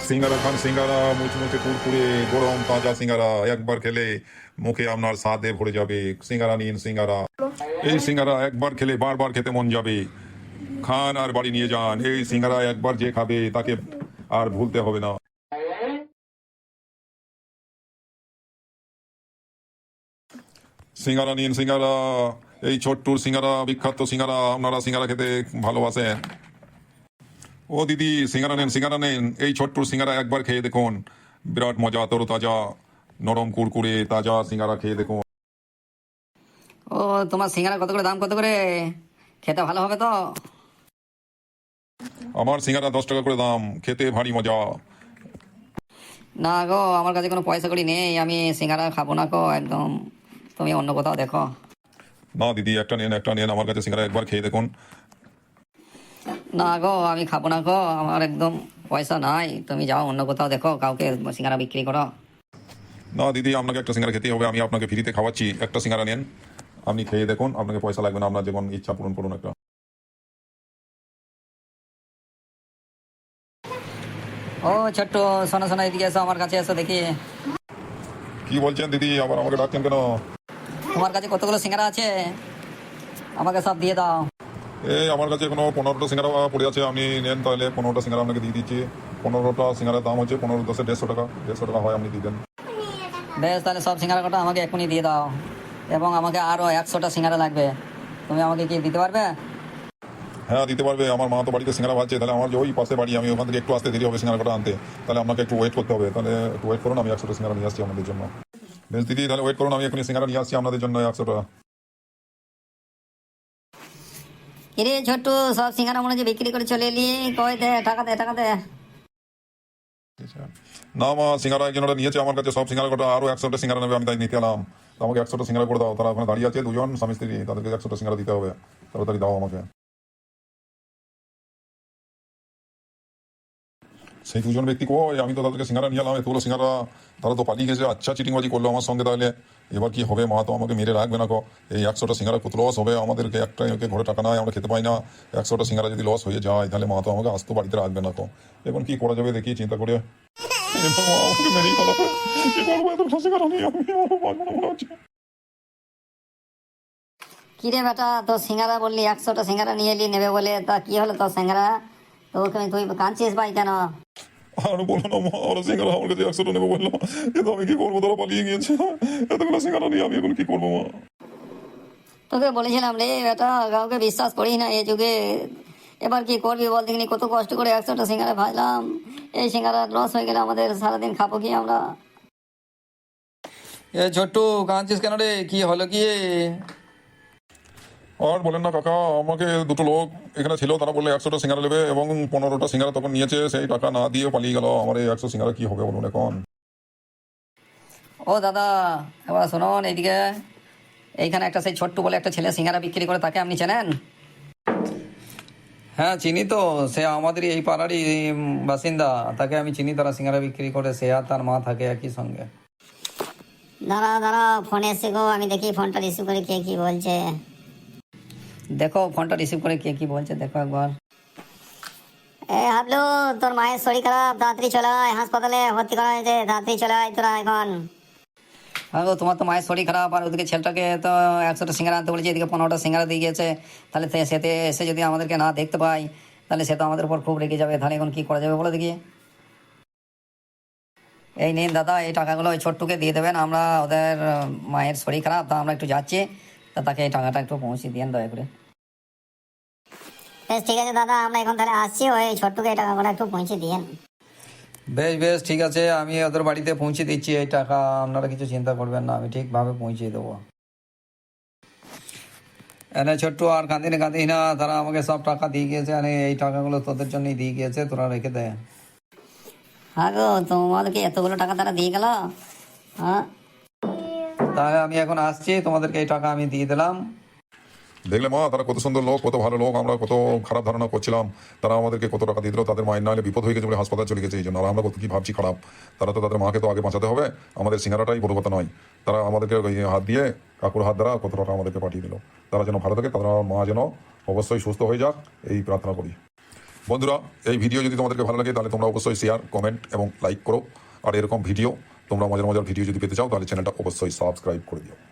সিঙ্গারা খান, সিঙ্গারা মুচমুচে কুরকুরে গরম তাজা সিঙ্গারা, একবার খেলে মুখে আপনার স্বাদে ভরে যাবে। সিঙ্গারা নিন, সিঙ্গারা। এই সিঙ্গারা একবার খেলে বারবার খেতে মন যাবে। খান আর বাড়ি নিয়ে যান, এই সিঙ্গারা একবার যে খাবে তাকে আর ভুলতে হবে না। সিঙ্গারা নিন, সিঙ্গারা। এই ছোট্টুর সিঙ্গারা, বিখ্যাত সিঙ্গারা, আপনারা সিঙ্গারা খেতে ভালোবাসেন। ও দিদি সিঙ্গারা নেন সিঙ্গারা নেন। এই ছোট্টুর সিঙ্গারা একবার খেয়ে দেখুন। বিরাট মজা তরো তাজা নরম কুড়কুড়ে তাজা সিঙ্গারা খেয়ে দেখুন। ও তোমার সিঙ্গারা কত করে দাম কত করে? খেতে ভালো হবে তো? আমার সিঙ্গারা দশ টাকা করে দাম খেতে ভারী মজা। না গো আমার কাছে কোনো পয়সা করি নেই আমি সিঙ্গারা খাব না গো একদম। তুমি অন্য কোথাও দেখো। না দিদি একটা নেন একটা নেন আমার কাছে সিঙ্গারা একবার খেয়ে দেখুন। না গো আমি খাব না গো আমার একদম পয়সা নাই। তুমি যাও অন্য কোথাও দেখো কাউকে সিঙ্গারা বিক্রি করো। না দিদি আপনাকে একটা সিঙ্গারা খেতে হবে আমি আপনাকে ফ্রিতে খাওয়াচ্ছি। একটা সিঙ্গারা নেন আপনি খেয়ে দেখুন আপনাকে পয়সা লাগবে না আপনার যেমন ইচ্ছা পূরণ করুন একটা। ও ছোট্ট শোনো শোনো এদিকে এসো আমার কাছে এসো দেখি। কি বলছেন দিদি আবার আমাকে ডাকছেন কেন? তোমার কাছে কতগুলো সিঙ্গারা আছে? আমাকে সব দিয়ে দাও। এই আমার কাছে কোনো পনেরোটা সিঙ্গারা পড়ে আছে আপনি নেন তাহলে পনেরোটা সিঙ্গারা আপনাকে দিয়ে দিচ্ছি। পনেরোটা সিঙ্গারার দাম হচ্ছে পনেরো দশে দেড়শো টাকা দেড়শো টাকা হয় আপনি দিয়ে দেন। বেশ তাহলে সব সিঙ্গারা কটা আমাকে এখনই দিয়ে দাও। এবং আমাকে আরও একশোটা সিঙ্গারা লাগবে। তুমি আমাকে কি দিতে পারবে? হ্যাঁ দিতে পারবে। আমার মা তো বাড়িতে সিঙ্গারা ভাজছে তাহলে আমার ওই পাশে বাড়ি আমি ওখান থেকে একটু আসতে দেরি হবে সিঙ্গারা কটা আনতে। তাহলে আপনাকে একটু ওয়েট করতে হবে। তাহলে একটু ওয়েট করুন আমি একশোটা সিঙ্গারা নিয়ে আসছি আপনাদের জন্য। বেশ দিদি তাহলে ওয়েট করুন আমি এখনই সিঙ্গারা নিয়ে আসছি আপনাদের জন্য একশোটা। কিরে ছোট্টু, সব সিঙ্গারা মনে হচ্ছে বিক্রি করে চলে এলি। কই দে, টাকা দে টাকা দে। না মা সিঙ্গারা একজনটা নিয়েছে আমার কাছে, সব সিঙ্গারা কটা, আরও একশোটা সিঙ্গারা নেবে, আমি তাই নিতে এলাম। আমাকে একশোটা সিঙ্গারা করে দাও, তারা ওখানে দাঁড়িয়ে আছে, দুজন স্বামী স্ত্রী, তাদেরকে একশোটা সিঙ্গারা দিতে হবে। তাড়াতাড়ি দাও আমাকে। সেই দুজন ব্যক্তি কই? আমি তো তাদেরকে সিঙ্গারা নিয়ে এলাম, এতগুলো সিঙ্গারা, তারা তো পালিয়ে গেছে আচ্ছা চিটিংবাজি করল আমার সঙ্গে তাহলে। এবার কি হবে? মা তো আমাকে মেরে রাখবে না কো? এই একশোটা সিঙ্গারা কত লস হবে? আমাদেরকে একটা একে ঘরে টাকা নাই, আমরা খেতে পাই না। একশোটা সিঙ্গারা যদি লস হয়ে যায়, তাহলে মা তো আমাকে আসতো বাড়িতে রাখবে না কো। এখন কি করা যাবে দেখি, চিন্তা করে কি কিরে বেটা তো সিঙ্গারা বললি, একশোটা সিঙ্গারা নিয়ে এলি, নেবে বলে। তা কি হলো তোর সিঙ্গারা? তো ওকে তুই কাঁদছিস ভাই কেন? আর বলো না মা ওরা সিঙ্গারা আমার কাছে একশোটা নেব বলল কিন্তু আমি কি করব? তারা পালিয়ে গিয়েছে এতগুলো সিঙ্গারা নিয়ে আমি এখন কি করব মা? তোকে বলেছিলাম রে বেটা কাউকে বিশ্বাস করি না এই যুগে। এবার কি করবি বল দেখিনি কত কষ্ট করে একশোটা সিঙ্গারা ভাজলাম এই সিঙ্গারা লস হয়ে গেলে আমাদের সারাদিন খাব কি আমরা? এ ছোট্টু কাঁদছিস কেন রে? কি হলো কি আর বলেন না কাকা আমাকে দুটো লোক এখানে ছিল তারা বললে একশোটা সিঙ্গারা নেবে এবং পনেরোটা সিঙ্গারা তখন নিয়েছে সেই টাকা না দিয়ে পালিয়ে গেল। আমার এই একশো সিঙ্গারা কি হবে বলুন এখন? ও দাদা এবার শুনুন এইদিকে। এইখানে একটা সেই ছোট্ট বলে একটা ছেলে সিঙ্গারা বিক্রি করে তাকে আপনি চেনেন? হ্যাঁ চিনি তো। সে আমাদের এই পাড়ারই বাসিন্দা। তাকে আমি চিনি তারা সিঙ্গারা বিক্রি করে সে আর তার মা থাকে একই সঙ্গে। দাঁড়া দাঁড়া ফোন এসে গো। আমি দেখি ফোনটা রিসিভ করে কে কি বলছে। দেখো ফোনটা রিসিভ করে কে কি বলছে দেখো একবার। এ হাবলু তোর মায়ের শরীর খারাপ তাড়াতাড়ি চলে আয় হাসপাতালে ভর্তি করা হয়েছে তাড়াতাড়ি চলে আয় তোরা এখন। হ্যাঁ গো তোমার তো মায়ের শরীর খারাপ আর ওদিকে ছেলেটাকে তো একশোটা সিঙ্গারা আনতে বলেছে এদিকে পনেরোটা সিঙ্গারা দিয়ে গেছে তাহলে সেতে এসে যদি আমাদেরকে না দেখতে পাই তাহলে সে তো আমাদের উপর খুব রেগে যাবে। তাহলে এখন কি করা যাবে বলে দেখি। এই নিন দাদা এই টাকাগুলো ওই ছোট্টুকে দিয়ে দেবেন আমরা ওদের মায়ের শরীর খারাপ তা আমরা একটু যাচ্ছি তা তাকে এই টাকাটা একটু পৌঁছে দিন দয়া করে। বেশ ঠিক আছে দাদা আমরা এখন তাহলে আসছি। ওই ছোট্টুকে এই টাকাগুলো একটু পৌঁছে দিয়েন বেশ বেশ ঠিক আছে আমি ওদের বাড়িতে পৌঁছে দিচ্ছি এই টাকা আপনারা কিছু চিন্তা করবেন না আমি ঠিকভাবে পৌঁছে দেবো। এনে ছোট্টু আর কাঁদিনি কাঁদিস না তারা আমাকে সব টাকা দিয়ে গিয়েছে আর এই টাকাগুলো তোদের জন্যই দিয়ে গিয়েছে তোরা রেখে দে। হ্যাঁ গো তোমাদেরকে এতগুলো টাকা তারা দিয়ে গেল? হ্যাঁ? তাহলে আমি এখন আসছি তোমাদেরকে এই টাকা আমি দিয়ে দিলাম। দেখলে, মা, তারা কত সুন্দর লোক, কত ভালো লোক, আমরা কত খারাপ ধারণা করছিলাম। তারা আমাদেরকে কত টাকা দিয়ে দিল তাদের মায়ের নাহলে বিপদ হয়ে গেছে বলে হাসপাতাল চলে গেছে, এই জন্য। আর আমরা কত কি ভাবছি খারাপ। তারা তো তাদের মাকে তো আগে বাঁচাতে হবে, আমাদের সিঙ্গারাটাই বড় কথা নয়। তারা আমাদেরকে হাত দিয়ে, কাকুর হাত দ্বারা কত টাকা আমাদেরকে পাঠিয়ে দিল। তারা যেন ভালো থাকে, তারা মা যেন অবশ্যই সুস্থ হয়ে যাক, এই প্রার্থনা করি। বন্ধুরা, এই ভিডিও যদি তোমাদেরকে ভালো লাগে, তাহলে তোমরা অবশ্যই শেয়ার কমেন্ট এবং লাইক করো। আর এরকম ভিডিও তোমরা মজার মজার ভিডিও যদি পেতে চাও, তাহলে চ্যানেলটা অবশ্যই সাবস্ক্রাইব করে দিও।